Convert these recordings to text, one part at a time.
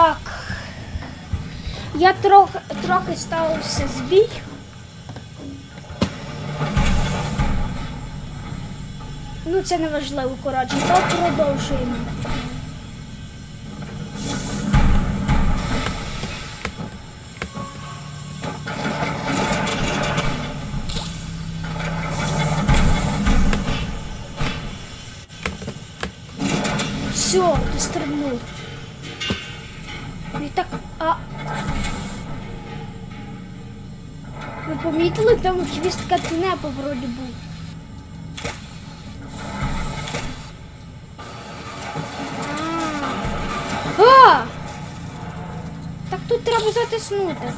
Так. Я трохи, трохи ставився збій. Ну, це не важливо, коротше, то продовжуємо. Все, ти стрибнув. І так, а. Ви помітили, там хвістка катнепа вроді був. А! Так тут треба затиснути.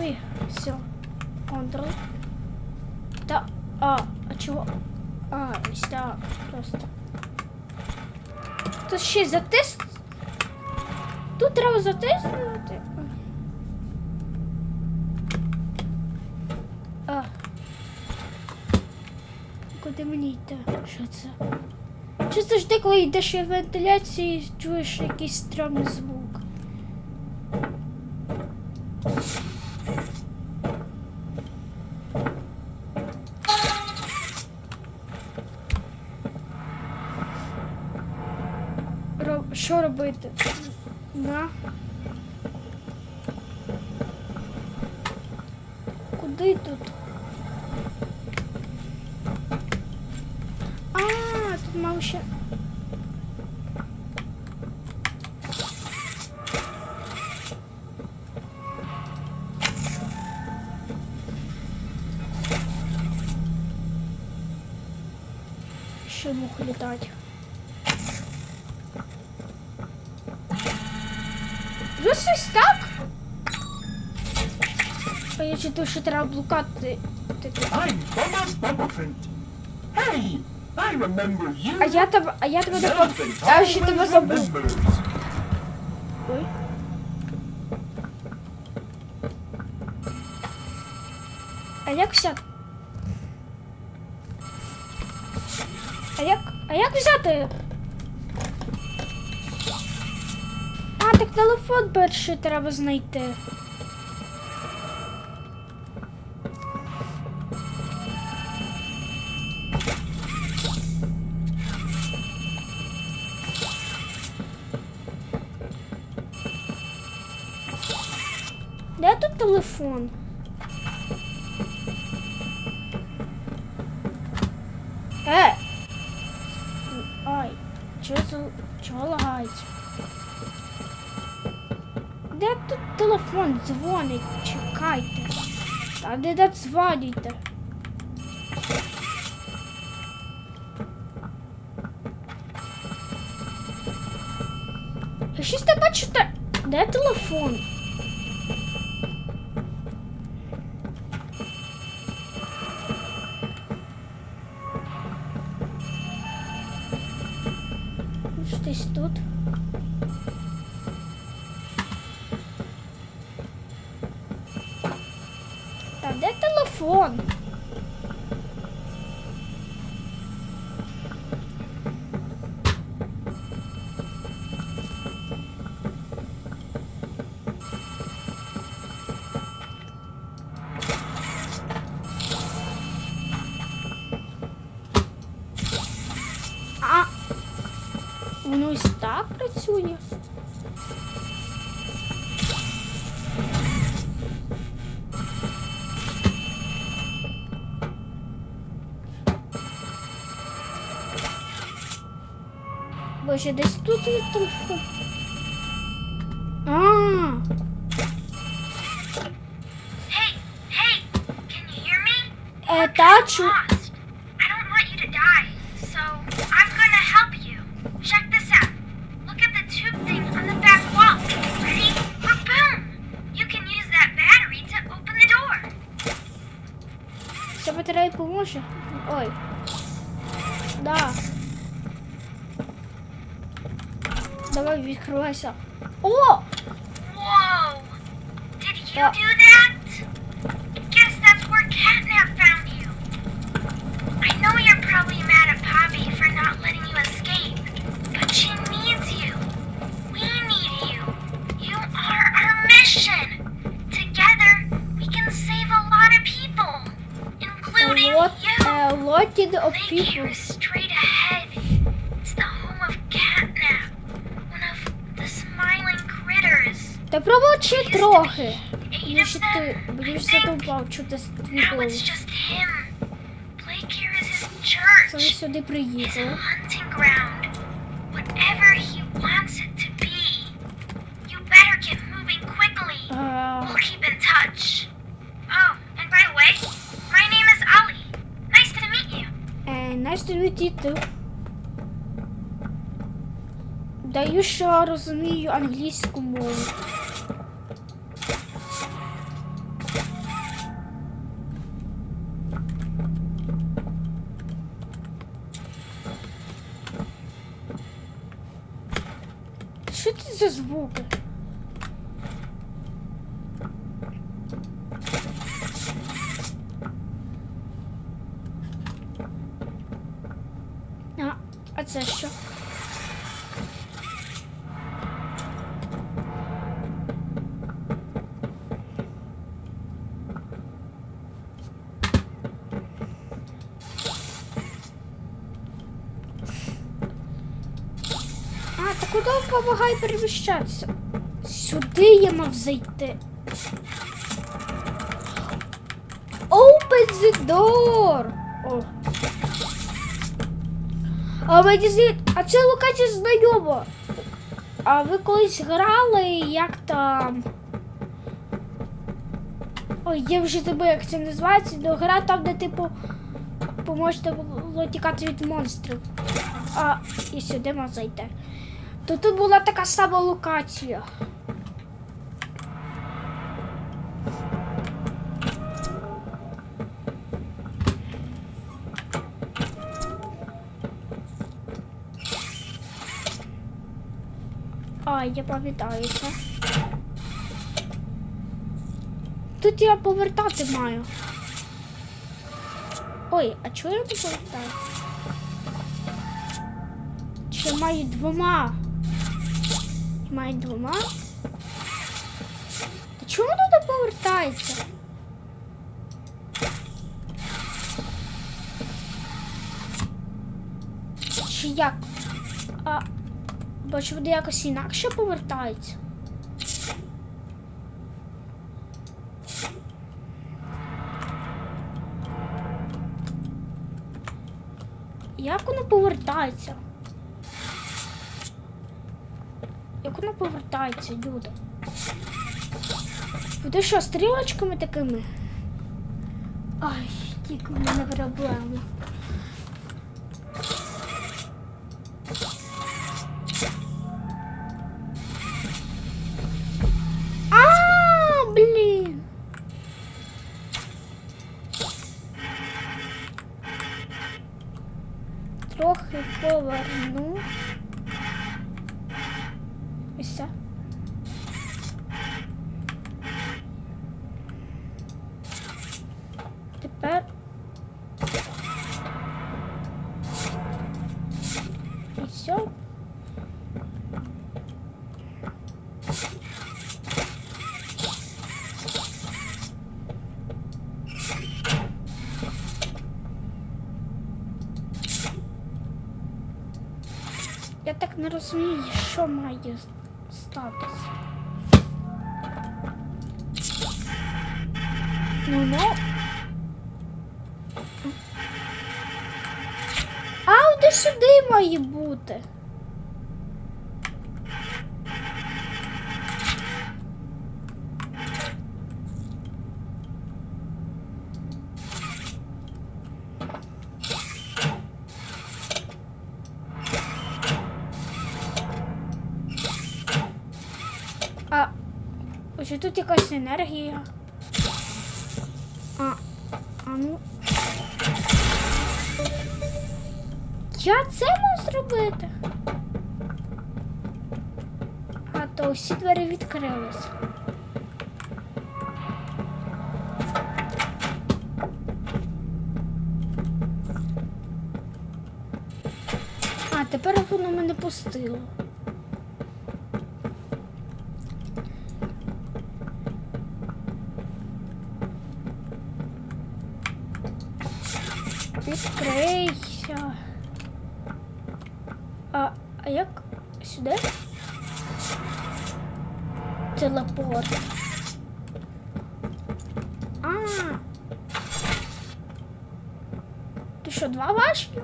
Ой, все. Контрол. Та, а, а чого? Так, просто. Тут ще затис. Тут треба затиснути. А. Куди мені йти? Що це? Чи завжди, коли йдеш в вентиляції, чуєш якийсь стрьомний звук? Робити? На. Куди тут? А, тут мав ще. Ще літати. А я читаю, що треба блукати. I'm Bummer Bumbleprint. Hey, I remember you. А я тебе, а я тебе Something А ще тебе забув. Ой. А як взяти? А як? А як взяти? А, так телефон перший треба знайти. Телефон? Е! Ай, чого це чого лагається? Де тут телефон дзвонить? Чекайте. Та де додзвонюйте? Щось не бачу, та... де телефон? Десь тут. Та де телефон? Воно ось так працює. Боже, десь тут є телефон. А, Hey, hey, can you hear me? е, та чу. дай поможет. Ой. Да. Давай, відкривайся. О! Whoa! Did you yeah. do that? Guess that's where Catnap found you. I know you're probably mad at Poppy for not letting you escape, but she people. here is straight ahead. It's the home of Catnap, one of the smiling critters. Та промовчи трохи. Of them, ти, все довбав, чути твій голос. Це ми сюди приїхали. You too. Даю, що розумію англійську мову. Що це за звуки? А, а це що? А, куди допомагає переміщатися? Сюди я мав зайти. Open the door! О. А мені здається, а це локація знайома. А ви колись грали як там. Ой, я вже забув, як це називається. Ну, гра там, де типу поможете було тікати від монстрів. А, і сюди можна зайти. То тут була така сама локація. А, я пам'ятаю. Тут я повертати маю. Ой, а чого я не повертаю? Чи я маю двома? Я маю двома? Та чому не повертається? Чи як? А, бачу, буде якось інакше повертається. Як воно повертається? Як воно повертається, люди? Буде що, стрілочками такими? Ай, тільки в мене проблема. 嗯 не розумію, що має статися. Ну, ну. А, де сюди має бути. А ось тут якась енергія. А, а ну. Я це можу зробити. А то всі двері відкрились. А, тепер воно мене пустило. Відкрийся. А, а як сюди? Телепорт. А. Ти що, два важкі?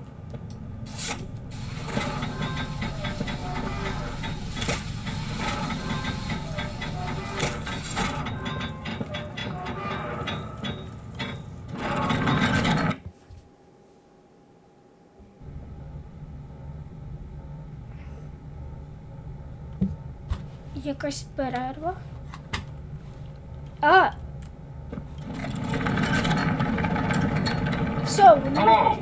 Якась перерва. А. Все, вони. Hello.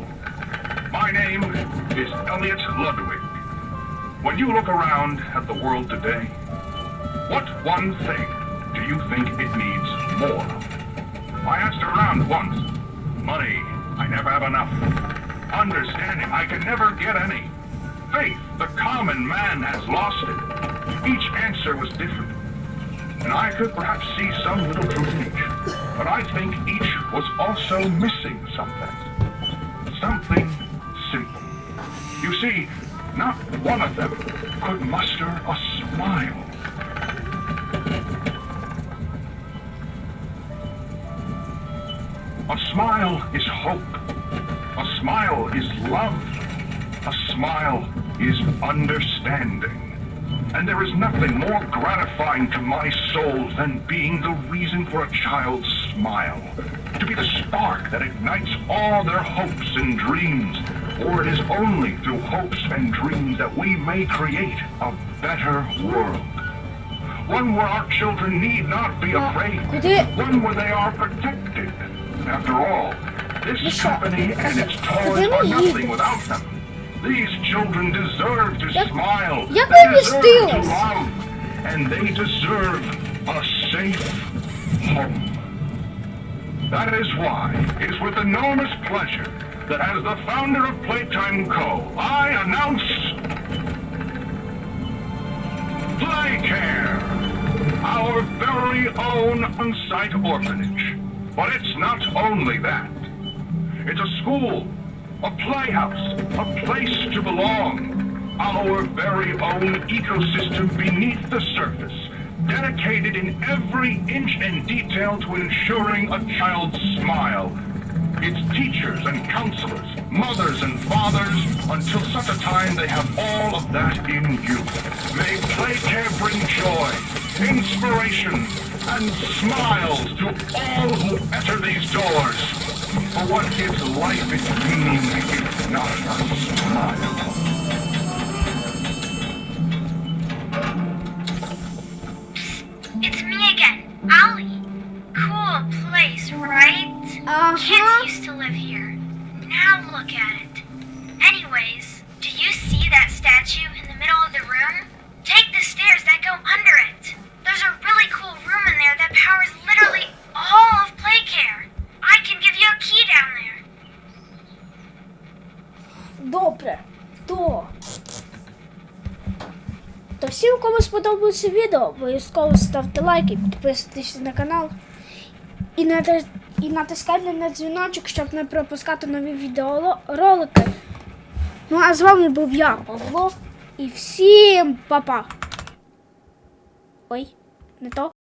My name is Elliot Ludwig. When you look around at the world today, what one thing do you think it needs more of? I asked around once. Money, I never have enough. Understanding, I can never get any. Faith, the common man has lost it. Each answer was different. And I could perhaps see some little truth in each. But I think each was also missing something. Something simple. You see, not one of them could muster a smile. A smile is hope. A smile is love. A smile is understanding. And there is nothing more gratifying to my soul than being the reason for a child's smile. To be the spark that ignites all their hopes and dreams. For it is only through hopes and dreams that we may create a better world. One where our children need not be afraid. One where they are protected. After all, this company and its toys are nothing without them. These children deserve to smile. Yep, they deserve to love, and they deserve a safe home. That is why it's with enormous pleasure that as the founder of Playtime Co., I announce Playcare, our very own on-site orphanage. But it's not only that. It's a school a playhouse, a place to belong. Our very own ecosystem beneath the surface, dedicated in every inch and detail to ensuring a child's smile. Its teachers and counselors, mothers and fathers, until such a time they have all of that in you. May Playcare bring joy, inspiration, and smiles to all who enter these doors. For what gives life its meaning if not Добре. То. То всім, кому сподобалося відео, обов'язково ставте лайки, підписуйтесь на канал і, натис... і натискайте на дзвіночок, щоб не пропускати нові відеоролики. Ну а з вами був я, Павло, і всім па-па. Ой, не то.